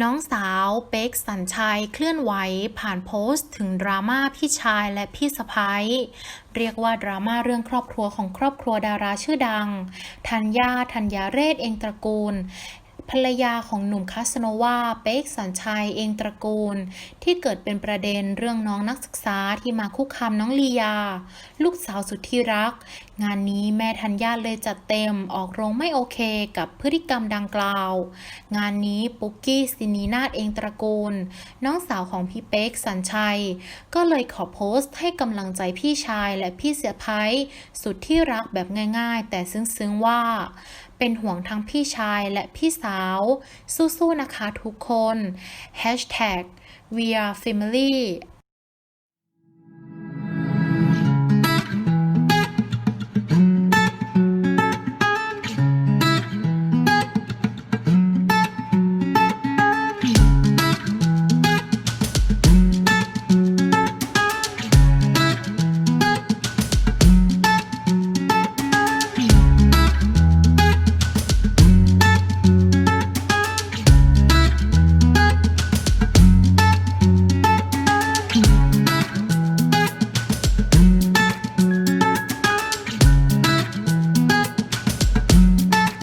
น้องสาวเป๊กสัญชัยเคลื่อนไหวผ่านโพสต์ ถึงดราม่าพี่ชายและพี่สะพ้ยเรียกว่าดราม่าเรื่องครอบครัวของครอบครัวดาราชื่อดังธัญญาธัญญาเรศเองตระกูลภรรยาของหนุ่มคาสโนวาเป๊กสัญชัยเองตระกูล ที่เกิดเป็นประเด็นเรื่องน้องนักศึกษาที่มาคุกคามน้องลียา ลูกสาวสุดที่รักงานนี้แม่ธัญญาเลยจัดเต็มออกโรงไม่โอเคกับพฤติกรรมดังกล่าว งานนี้ปุ๊กกี้สินีนาฏเองตระกูล น้องสาวของพี่เป๊กสัญชัย ก็เลยขอโพสต์ให้กำลังใจพี่ชายและพี่เสียพ้ยสุดที่รักแบบง่ายๆ แต่ซึ้งๆว่า เป็นห่วงทั้งพี่ชายและพี่สาว สู้ๆนะคะทุกคน Hashtag we are family